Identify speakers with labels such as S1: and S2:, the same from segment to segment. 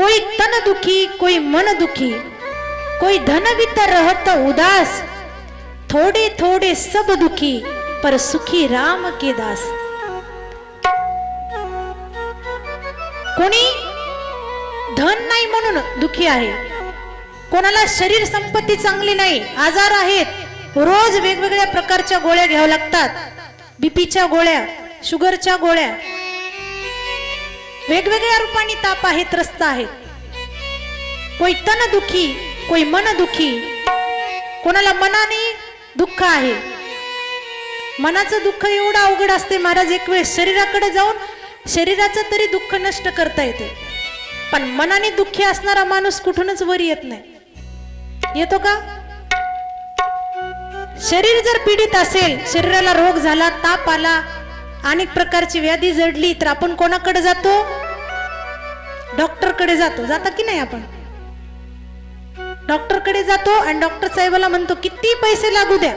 S1: कोई तन दुखी कोई मन दुखी। कोई धन वित रहत उदास। थोडे थोडे सब दुखी पर सुखी राम के दास। कोणी धन नाही म्हणून दुखी आहे। कोणाला शरीर संपत्ती चांगली नाही आजार आहेत रोज वेगवेगळ्या प्रकारच्या गोळ्या घ्याव्या लागतात। बीपीच्या गोळ्या शुगरच्या गोळ्या वेगवेगळ्या रूपाने ताप आहे त्रस्त आहेत कोई तन दुखी कोई मन दुखी. कोणाला मनाने दुःख आहे. मनाचं दुःख एवढं अवघड असते महाराज एक वेळ शरीराकडे जाऊन शरीराचं तरी दुःख नष्ट करता येते. पण मनाने दुःखी असणारा माणूस कुठूनच वर येत नाही. येतो का? शरीर जर पीडित असेल शरीराला रोग झाला ताप आला अनेक प्रकारची व्याधी जडली तर आपण कोणाकडे जातो? डॉक्टरकडे जातो. जाता की नाही आपण? डॉक्टरकडे जातो आणि डॉक्टर साहेबाला म्हणतो किती पैसे लागू द्या.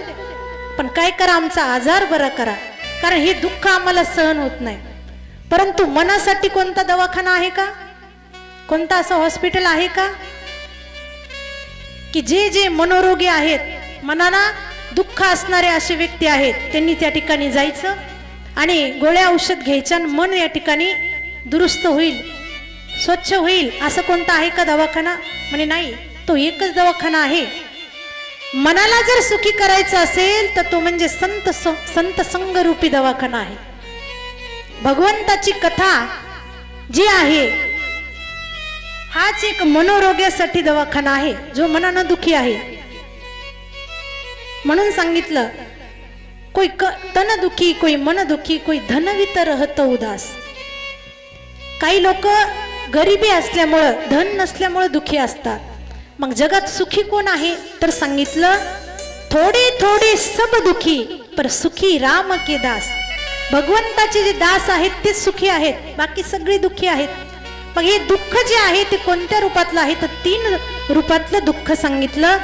S1: पण काय करा आमचा आजार बरा करा. कारण हे दुःख आम्हाला सहन होत नाही. परंतु मनासाठी कोणता दवाखाना आहे का? कोणता असं हॉस्पिटल आहे का? की जे जे मनोरोगी आहेत मनाला दुःख असणारे असे व्यक्ती आहेत त्यांनी त्या ठिकाणी जायचं. आणि गोळ्या औषध घ्यायच्या आणि मन या ठिकाणी दुरुस्त होईल स्वच्छ होईल असं कोणता आहे का दवाखाना? म्हणे नाही तो एकच दवाखाना आहे. मनाला जर सुखी करायचं असेल तर तो म्हणजे संत संत संगरूपी दवाखाना आहे. भगवंताची कथा जी आहे हाच एक मनोरोग्यासाठी दवाखाना आहे जो मनानं दुखी आहे. म्हणून सांगितलं कोई क तन दुखी कोई मन दुखी कोई धनवित रहत उदास. काही लोक गरिबी असल्यामुळं धन नसल्यामुळं दुखी असतात. मग जगात सुखी कोण आहे? तर सांगितलं थोडे थोडे सब दुखी पर सुखी राम के दास. भगवंताचे जे दास आहेत ते सुखी आहेत. बाकी सगळे दुखी आहेत. मग हे दुःख जे आहे ते कोणत्या रूपातलं आहे? तर तीन रूपातलं दुःख सांगितलं